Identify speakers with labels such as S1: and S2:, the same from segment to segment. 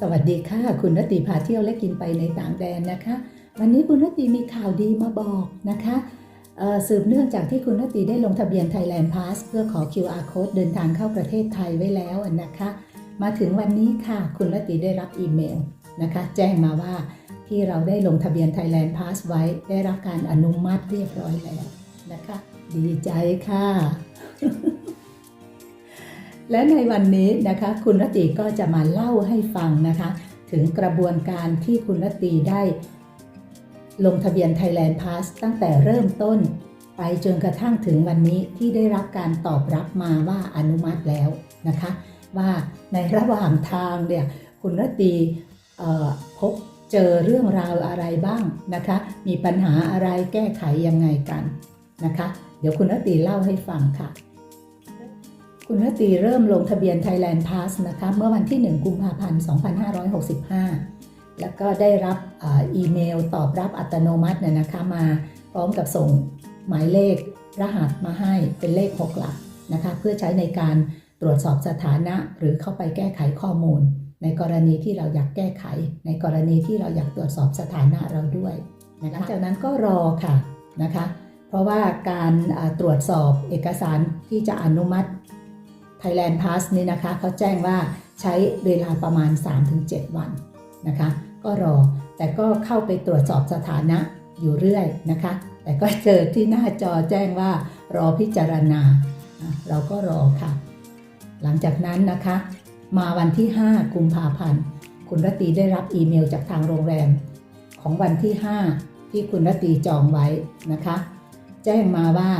S1: สวัสดีค่ะ คุณรตตีพาเที่ยวและกินไปในต่างแดนนะคะ วันนี้คุณรตตีมีข่าวดีมาบอกนะคะเอ่อสืบเนื่องจากที่คุณรตตีได้ลงทะเบียน Thailand Pass เพื่อขอ QR code เดินทางเข้าประเทศไทยไว้แล้วนะคะ มาถึงวันนี้ค่ะคุณรตตีได้รับอีเมลนะคะ แจ้งมาว่าที่เราได้ลงทะเบียน Thailand Pass ไว้ได้รับการอนุมัติเรียบร้อยแล้วนะคะ ดีใจค่ะ และในวันนี้นะคะคุณรตตีก็จะมาเล่าให้ฟังนะคะ ถึงกระบวนการที่คุณรตตีได้ ลงทะเบียน Thailand Pass ตั้งแต่เริ่มต้น ไปจนกระทั่งถึงวันนี้ที่ได้รับการตอบรับมาว่าอนุมัติแล้วนะคะ ว่าในระหว่างทางเนี่ยคุณรตีพบเจอเรื่องราวอะไรบ้างนะคะ มีปัญหาอะไรแก้ไขยังไงกันนะคะ เดี๋ยวคุณรตตีเล่าให้ฟังค่ะ คุณรตตีเริ่มลงทะเบียน Thailand Pass นะคะเมื่อวันที่ 1 กุมภาพันธ์ 2565 แล้วก็ได้รับอีเมลตอบรับอัตโนมัติเนี่ยนะคะมาพร้อมกับส่งหมายเลขรหัสมาให้เป็นเลข 6 หลักนะคะเพื่อใช้ในการตรวจสอบสถานะหรือเข้าไปแก้ไขข้อมูล ในกรณีที่เราอยากแก้ไข ในกรณีที่เราอยากตรวจสอบสถานะเราด้วยหลังจากนั้นก็รอค่ะนะคะ เพราะว่าการตรวจสอบเอกสารที่จะอนุมัติ Thailand Pass นี่นะคะเขาแจ้งว่าใช้เวลาประมาณ 3-7 วันนะคะ ก็รอแต่ก็เข้าไปตรวจสอบสถานะอยู่เรื่อยนะคะ แต่ก็เจอที่หน้าจอแจ้งว่ารอพิจารณา เราก็รอค่ะ หลังจากนั้นนะคะ มาวันที่ 5 กุมภาพันธ์ คุณรตีได้รับอีเมลจากทางโรงแรม ของวันที่ 5 ที่คุณรตีจองไว้นะคะ แจ้งมาว่า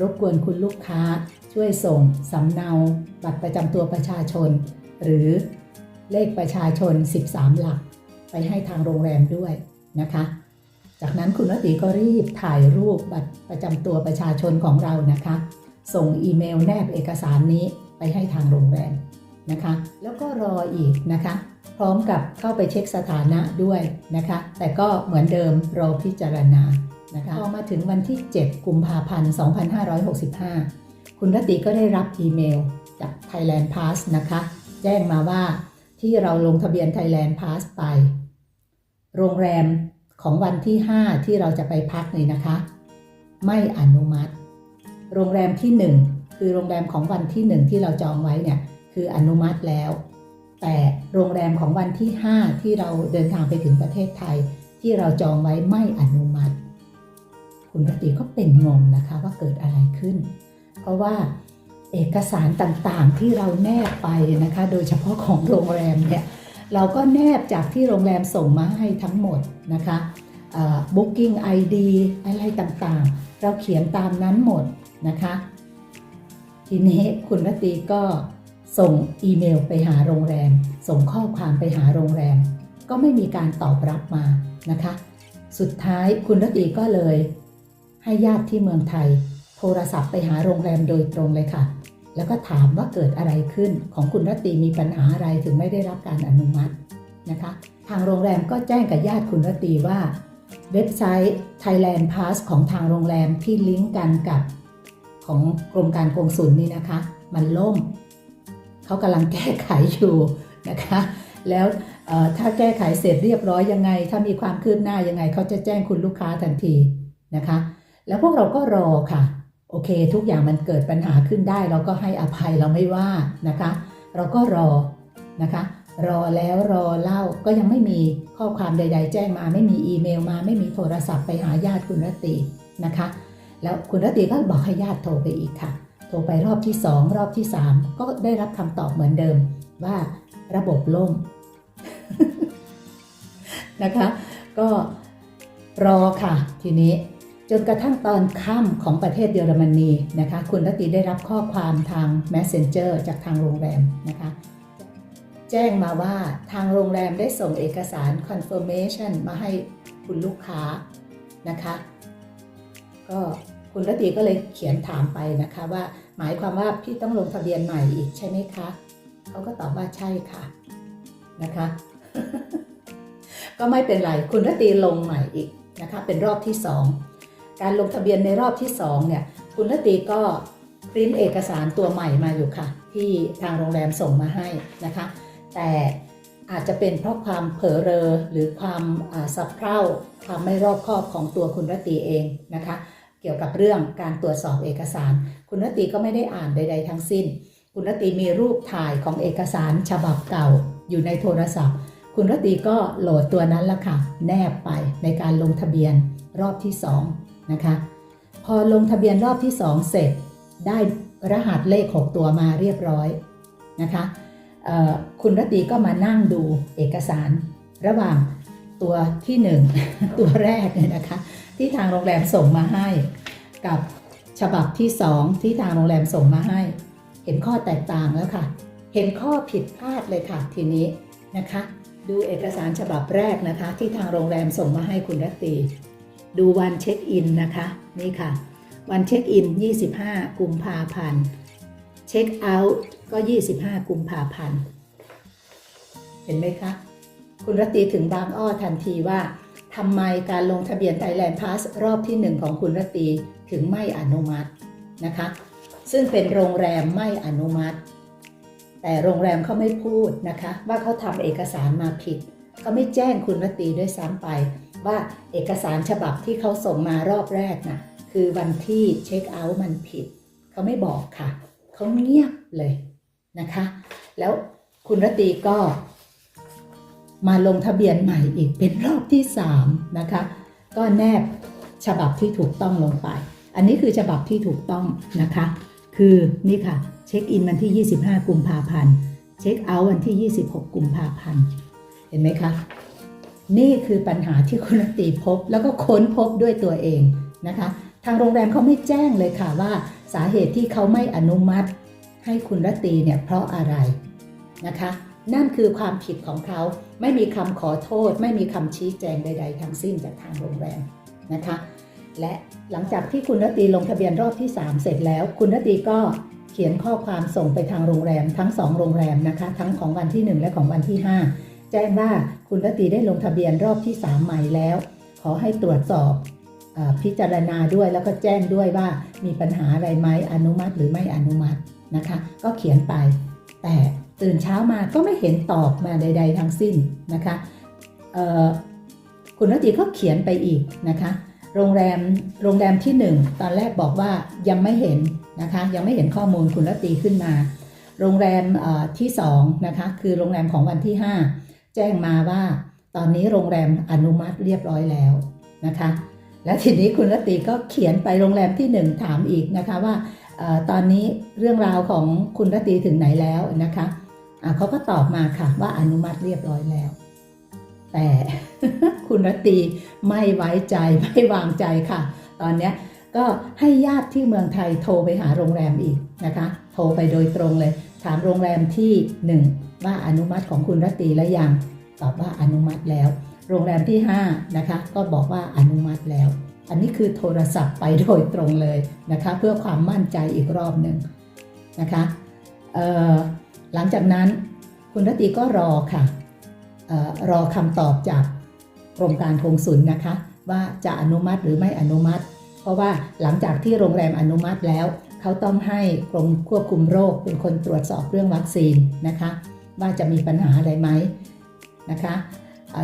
S1: รบกวนคุณลูกค้า ช่วยส่งสำเนาบัตรประจำตัวประชาชน หรือเลขประชาชน 13 หลัก ไปให้ทางโรงแรมด้วยนะคะ จากนั้นคุณรตตีก็รีบถ่ายรูปบัตรประจำตัวประชาชนของเรานะคะ ส่งอีเมลแนบเอกสารนี้ไปให้ทางโรงแรมนะคะ แล้วก็รออีกนะคะ พร้อมกับเข้าไปเช็คสถานะด้วยนะคะ แต่ก็เหมือนเดิมรอพิจารณานะคะพอมาถึงวันที่ 7 กุมภาพันธ์ 2565 คุณรตตีก็ได้รับอีเมลจาก Thailand Pass นะคะ แจ้งมาว่าที่เราลงทะเบียน Thailand Pass ไป โรงแรมของวันที่ 5 ที่เราจะไปพักนี่นะคะ ไม่อนุมัติ โรงแรมที่ 1 คือโรงแรมของวันที่ 1 ที่เราจองไว้เนี่ยคืออนุมัติแล้ว แต่โรงแรมของวันที่ 5 ที่เราเดินทางไปถึงประเทศไทย ที่เราจองไว้ไม่อนุมัติ คุณรตตีก็เป็นงงนะคะว่าเกิดอะไรขึ้น ราะว่าเอกสารต่างๆที่เราแนบไปนะคะ โดยเฉพาะของโรงแรมเนี่ยเราก็แนบจากที่โรงแรมส่งมาให้ทั้งหมดนะคะ booking ID อะไรต่างๆ เราเขียนตามนั้นหมดนะคะ ทีนี้คุณรตตีก็ส่งอีเมลไปหาโรงแรม ส่งข้อความไปหาโรงแรม ก็ไม่มีการตอบรับมานะคะ สุดท้ายคุณรตีก็เลยให้ญาติที่เมืองไทย โทรศัพท์ไปหาโรงแรมโดยตรงเลยค่ะ แล้วก็ถามว่าเกิดอะไรขึ้นของคุณรตตีมีปัญหาอะไรถึงไม่ได้รับการอนุมัตินะคะ ทางโรงแรมก็แจ้งกับญาติคุณรตตีว่า เว็บไซต์ Thailand Pass ของทางโรงแรมที่ลิงก์กันกับของกรมการกงสุลนี่นะคะ มันล่มเขากำลังแก้ไขอยู่นะคะ แล้วถ้าแก้ไขเสร็จเรียบร้อยยังไง ถ้ามีความคืบหน้ายังไงเขาจะแจ้งคุณลูกค้าทันทีนะคะ แล้วพวกเราก็รอค่ะ โอเค ทุกอย่างมันเกิดปัญหาขึ้นได้ เราก็ให้อภัยเราไม่ว่านะคะ เราก็รอนะคะ รอแล้วรอเล่าก็ยังไม่มีข้อความใด ๆ แจ้งมา ไม่มีอีเมลมา ไม่มีโทรศัพท์ไปหาญาติคุณรตีนะคะ แล้วคุณรตตีก็บอกให้ญาติโทรไปอีกค่ะ โทรไปรอบที่ 2 รอบที่ 3 ก็ได้รับคำตอบเหมือนเดิมว่าระบบล่มนะคะ ก็รอค่ะทีนี้ จนกระทั่งตอนค่ำของประเทศเยอรมนีนะคะ คุณรตตีได้รับข้อความทาง Messenger จากทางโรงแรมนะคะ แจ้งมาว่าทางโรงแรมได้ส่งเอกสาร confirmation มาให้คุณลูกค้านะคะ ก็คุณรตตีก็เลยเขียนถามไปนะคะว่าหมายความว่าพี่ต้องลงทะเบียนใหม่อีกใช่ไหมคะเขาก็ตอบว่าใช่ค่ะนะคะ ก็ไม่เป็นไร คุณรตตีลงใหม่อีกนะคะ เป็นรอบที่2 การลงทะเบียนในรอบที่2เนี่ยคุณรตีก็ปริ้นเอกสารตัวใหม่มาอยู่ค่ะ ที่ทางโรงแรมส่งมาให้นะคะ แต่อาจจะเป็นเพราะความเผลอเรอหรือความสับเพร่าความไม่รอบคอบของตัวคุณรตีเองนะคะ เกี่ยวกับเรื่องการตรวจสอบเอกสาร คุณรตีก็ไม่ได้อ่านใด ๆ ทั้งสิ้น คุณรตีมีรูปถ่ายของเอกสารฉบับเก่าอยู่ในโทรศัพท์ คุณรตีก็โหลดตัวนั้นละค่ะ แนบไปในการลงทะเบียนรอบที่ 2 นะคะ พอลงทะเบียนรอบที่ 2 เสร็จ ได้รหัสเลข6ตัวมาเรียบร้อยนะคะคุณรตีก็มานั่งดูเอกสารระหว่างตัวที่ 1 ตัวแรกเนี่ยนะคะ ที่ทางโรงแรมส่งมาให้ กับฉบับที่ 2 ที่ทางโรงแรมส่งมาให้ เห็นข้อแตกต่างแล้วค่ะ เห็นข้อผิดพลาดเลยค่ะทีนี้นะคะ ดูเอกสารฉบับแรกนะคะ ที่ทางโรงแรมส่งมาให้คุณรัตี ดูวันเช็คอินนะคะ นี่ค่ะ วันเช็คอิน 25 กุมภาพันธ์เช็คเอาท์ก็ 25 กุมภาพันธ์เห็นไหมคะคุณรัตีถึงบางอ้อทันทีว่าทำไมการลงทะเบียน Thailand Pass รอบที่ 1 ของคุณรัตตีถึงไม่อนุมัตินะคะ ซึ่งเป็นโรงแรมไม่อนุมัติ แต่โรงแรมเขาไม่พูดนะคะ ว่าเขาทำเอกสารมาผิด เขาไม่แจ้งคุณรตีด้วยซ้ำไป ว่าเอกสารฉบับที่เขาส่งมารอบแรกน่ะคือวันที่เช็คเอาท์มันผิด เขาไม่บอกค่ะ เขาเงียบเลยนะคะ แล้วคุณรตตีก็มาลงทะเบียนใหม่อีกเป็นรอบที่ 3 นะคะ ก็แนบฉบับที่ถูกต้องลงไป อันนี้คือฉบับที่ถูกต้องนะคะ คือนี่ค่ะ เช็คอินวันที่ 25 กุมภาพันธ์ เช็คเอาท์วันที่ 26 กุมภาพันธ์ เห็นไหมคะ นี่คือปัญหาที่คุณรตีพบแล้วก็ค้นพบด้วยตัวเองนะคะ ทางโรงแรมเขาไม่แจ้งเลยค่ะว่า สาเหตุที่เขาไม่อนุมัติ ให้คุณรัตีเนี่ยเพราะอะไรนะคะ นั่นคือความผิดของเขาไม่มีคำขอโทษ ไม่มีคำชี้แจงใด ๆ ทั้งสิ้นจากทางโรงแรมนะคะ และหลังจากที่คุณรตีลงทะเบียนรอบที่ 3 เสร็จแล้ว คุณรตีก็เขียนข้อความส่งไปทางโรงแรมทั้ง 2 โรงแรมนะคะ ทั้งของวันที่ 1 และของวันที่ 5 แจ้งว่าคุณรตีได้ลงทะเบียนรอบที่ 3 ใหม่แล้ว ขอให้ตรวจสอบอพิจารณาด้วยแล้วก็แจ้งด้วยว่ามีปัญหาอะไรไหมอนุมัติหรือไม่อนุมัตินะคะ ก็เขียนไป แต่ตื่นเช้ามาก็ไม่เห็นตอบมาใด ๆ ทั้งสิ้นนะคะคุณรตรีก็เขียนไปอีกนะคะ โรงแรมโรงแรมที่ 1 ตอนแรกบอกว่ายังไม่เห็นนะคะ ยังไม่เห็นข้อมูลคุณรตรีขึ้นมา โรงแรมเอ่อที่2นะคะคือโรงแรมของวันที่ 5 แจ้งมาว่า ตอนนี้โรงแรมอนุมัติเรียบร้อยแล้วนะคะ และทีนี้คุณรตรีก็เขียนไปโรงแรมที่ 1 ถามอีกนะคะว่าออตอนนี้เรื่องราวของคุณรตรีถึงไหนแล้วนะคะะเขาก็ตอบมาค่ะว่าอนุมัติเรียบร้อยแล้ว แต่คุณรตรีไม่ไว้ใจไม่วางใจค่ะ ตอนนี้ก็ให้ญาติที่เมืองไทยโทรไปหาโรงแรมอีกนะคะ โทรไปโดยตรงเลย ถามโรงแรมที่ 1 ว่าอนุมัติของคุณรตีแล้วยัง ตอบว่าอนุมัติแล้ว โรงแรมที่ 5 นะคะ ก็บอกว่าอนุมัติแล้ว อันนี้คือโทรศัพท์ไปโดยตรงเลยนะคะ เพื่อความมั่นใจอีกรอบหนึ่งนะคะหลังจากนั้นคุณรตีก็รอค่ะออรอคำตอบจากกรมการกงสุลนะคะ ว่าจะอนุมัติหรือไม่อนุมัติ เพราะว่าหลังจากที่โรงแรมอนุมัติแล้ว เขาต้องให้กรมควบคุมโรคเป็นคนตรวจสอบเรื่องวัคซีนนะคะ ว่าจะมีปัญหาอะไรไหมนะคะ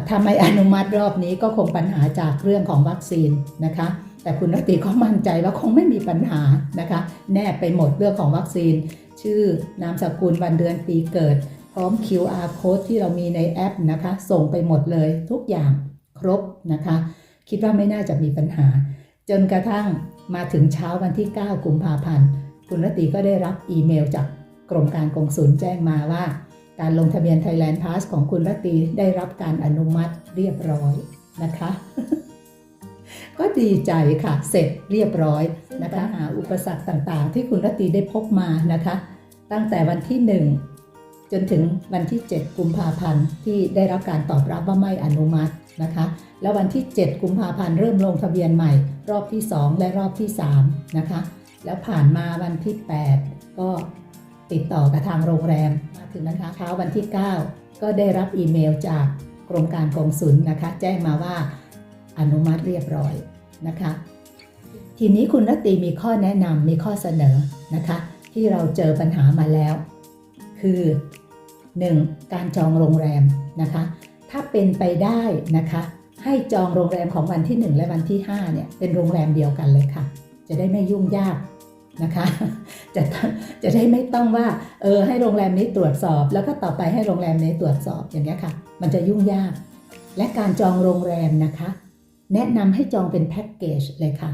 S1: ถ้าไม่อนุมัติรอบนี้ก็คงปัญหาจากเรื่องของวัคซีนนะคะ แต่คุณรตรีก็มั่นใจว่าคงไม่มีปัญหานะคะ แนบไปหมดเรื่องของวัคซีน ชื่อนามสกุลวันเดือนปีเกิด พร้อม QR code ที่เรามีในแอปนะคะ ส่งไปหมดเลยทุกอย่างครบนะคะ คิดว่าไม่น่าจะมีปัญหา จนกระทั่งมาถึงเช้าวันที่ 9 กุมภาพันธ์ คุณรตรีก็ได้รับอีเมลจากกรมการกงสุลแจ้งมาว่า การลงทะเบียน Thailand Pass ของคุณรตีได้รับการอนุมัติเรียบร้อยนะคะ ก็ดีใจค่ะ เสร็จเรียบร้อยนะคะ หาอุปสรรคต่างๆ ที่คุณรตีได้พบมานะคะ ตั้งแต่วันที่ 1 จนถึงวันที่ 7 กุมภาพันธ์ที่ได้รับการตอบรับว่าไม่อนุมัตินะคะ แล้ววันที่ 7 กุมภาพันธ์เริ่มลงทะเบียนใหม่ รอบที่ 2 และรอบที่3นะคะ แล้วผ่านมาวันที่ 8 ก็ ติดต่อกับทางโรงแรมมาถึงนะคะเช้าวันที่ 9 ก็ได้รับอีเมลจากกรมการกงสุลนะคะ แจ้งมาว่าอนุมัติเรียบร้อยนะคะ ทีนี้คุณรตีมีข้อแนะนำมีข้อเสนอนะคะ ที่เราเจอปัญหามาแล้ว คือ 1. การจองโรงแรมนะคะ ถ้าเป็นไปได้นะคะ ให้จองโรงแรมของวันที่ 1 และวันที่5เนี่ยเป็นโรงแรมเดียวกันเลยค่ะ จะได้ไม่ยุ่งยาก นะคะจะจะได้ไม่ต้องว่าเออให้โรงแรมนี้ตรวจสอบ แล้วก็ต่อไปให้โรงแรมนี้ตรวจสอบอย่างเงี้ยค่ะ มันจะยุ่งยาก และการจองโรงแรมนะคะ แนะนำให้จองเป็นแพ็กเกจเลยค่ะ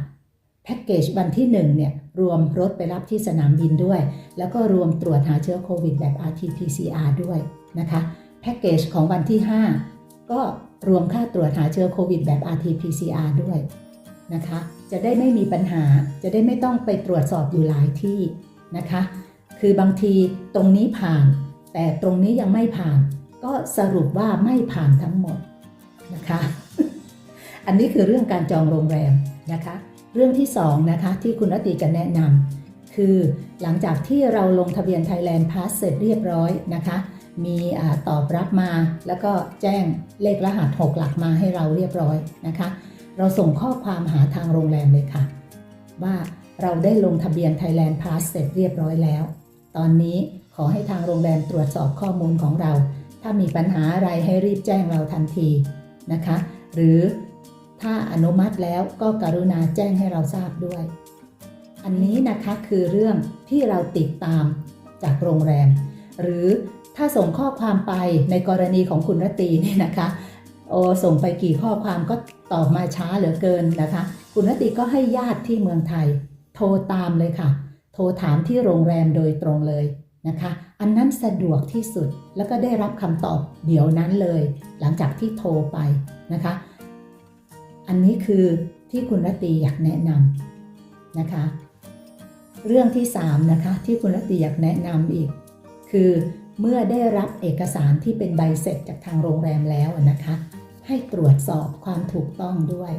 S1: แพ็กเกจวันที่1เนี่ยรวมรถไปรับที่สนามบินด้วย แล้วก็รวมตรวจหาเชื้อโควิดแบบ RT-PCR ด้วยนะคะแพ็กเกจของวันที่ 5 ก็รวมค่าตรวจหาเชื้อโควิดแบบ RT-PCR ด้วย นะคะ จะได้ไม่มีปัญหา จะได้ไม่ต้องไปตรวจสอบอยู่หลายที่นะคะ คือบางทีตรงนี้ผ่าน แต่ตรงนี้ยังไม่ผ่าน ก็สรุปว่าไม่ผ่านทั้งหมดนะคะ อันนี้คือเรื่องการจองโรงแรมนะคะ เรื่องที่2นะคะที่คุณรตตีจะแนะนำคือหลังจากที่เราลงทะเบียน Thailand Pass เสร็จเรียบร้อยนะคะมีตอบรับมาแล้วก็แจ้งเลขรหัส 6 หลักมาให้เราเรียบร้อยนะคะ เราส่งข้อความหาทางโรงแรมเลยค่ะ ว่าเราได้ลงทะเบียน Thailand Pass เสร็จเรียบร้อยแล้ว ตอนนี้ขอให้ทางโรงแรมตรวจสอบข้อมูลของเรา ถ้ามีปัญหาอะไรให้รีบแจ้งเราทันทีนะคะ หรือถ้าอนุมัติแล้วก็กรุณาแจ้งให้เราทราบด้วย อันนี้นะคะคือเรื่องที่เราติดตามจากโรงแรม หรือถ้าส่งข้อความไปในกรณีของคุณรตีเนี่ยนะคะ โอส่งไปกี่ข้อความก็ตอบมาช้าเหลือเกินนะคะ คุณรตรีก็ให้ญาติที่เมืองไทย โทรตามเลยค่ะ โทรถามที่โรงแรมโดยตรงเลยนะคะ อันนั้นสะดวกที่สุดแล้วก็ได้รับคำตอบเดี๋ยวนั้นเลย หลังจากที่โทรไปนะคะ อันนี้คือที่คุณรตีอยากแนะนำนะคะ เรื่องที่3นะคะที่คุณรตีอยากแนะนำอีก คือเมื่อได้รับเอกสารที่เป็นใบเสร็จจากทางโรงแรมแล้วนะคะ ให้ตรวจสอบความถูกต้องด้วย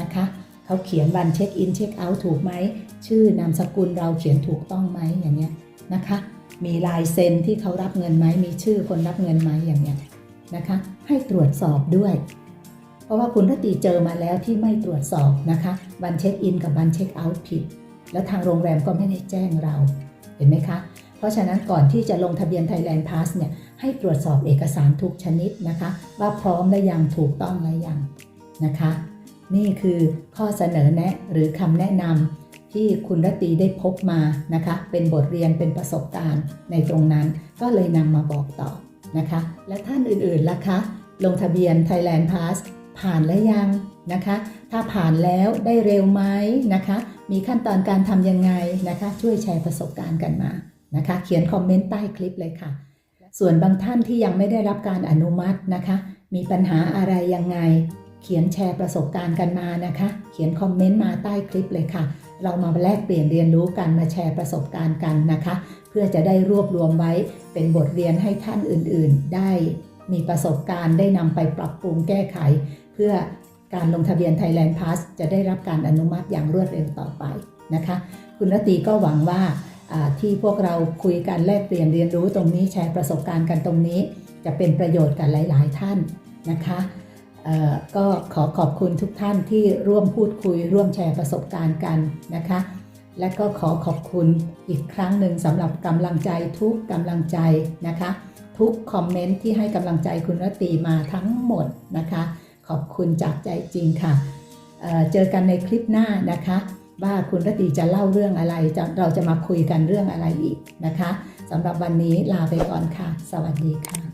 S1: นะคะ เขาเขียนวันเช็คอินเช็คเอาท์ถูกไหม ชื่อนามสกุลเราเขียนถูกต้องไหมอย่างเงี้ยนะคะ มีลายเซ็นที่เขารับเงินไหมมีชื่อคนรับเงินไหมอย่างเงี้ยนะคะ ให้ตรวจสอบด้วย เพราะว่าคุณรตีเจอมาแล้วที่ไม่ตรวจสอบนะคะวันเช็คอินกับวันเช็คเอาท์ผิด แล้วทางโรงแรมก็ไม่ได้แจ้งเราเห็นไหมคะ เพราะฉะนั้นก่อนที่จะลงทะเบียน Thailand Pass เนี่ย ให้ตรวจสอบเอกสารทุกชนิดนะคะ ว่าพร้อมและยังถูกต้องและยังนะคะ นี่คือข้อเสนอแนะหรือคำแนะนำที่คุณรตีได้พบมานะคะ เป็นบทเรียนเป็นประสบการณ์ในตรงนั้นก็เลยนำมาบอกต่อนะคะ และท่านอื่นๆล่ะคะลงทะเบียน Thailand Pass ผ่านแล้วยังนะคะ ถ้าผ่านแล้วได้เร็วไหมนะคะ มีขั้นตอนการทำยังไงนะคะ ช่วยแชร์ประสบการณ์กันมานะคะ เขียนคอมเมนต์ใต้คลิปเลยค่ะ ส่วนบางท่านที่ยังไม่ได้รับการอนุมัตินะคะ มีปัญหาอะไรยังไง เขียนแชร์ประสบการณ์กันมานะคะ เขียนคอมเมนต์มาใต้คลิปเลยค่ะ เรามาแลกเปลี่ยนเรียนรู้กันมาแชร์ประสบการณ์กันนะคะ เพื่อจะได้รวบรวมไว้เป็นบทเรียนให้ท่านอื่นๆ ได้มีประสบการณ์ได้นำไปปรับปรุงแก้ไข เพื่อการลงทะเบียน Thailand Pass จะได้รับการอนุมัติอย่างรวดเร็วต่อไปนะคะ คุณรตีก็หวังว่า ที่พวกเราคุยกันแลกเปลี่ยนเรียนรู้ตรงนี้แชร์ประสบการณ์กันตรงนี้ จะเป็นประโยชน์กับหลาย ๆ ท่านนะคะก็ขอขอบคุณทุกท่านที่ร่วมพูดคุย ร่วมแชร์ประสบการณ์กันนะคะ และก็ขอขอบคุณอีกครั้งหนึ่งสำหรับกำลังใจทุกกำลังใจนะคะ ทุกคอมเมนต์ที่ให้กำลังใจคุณรตีมาทั้งหมดนะคะ ขอบคุณจากใจจริงค่ะเเจอกันในคลิปหน้านะคะ ว่าคุณรตีจะเล่าเรื่องอะไรจะเราจะมาคุยกันเรื่องอะไรอีกนะคะสำหรับวันนี้ลาไปก่อนค่ะ สวัสดีค่ะ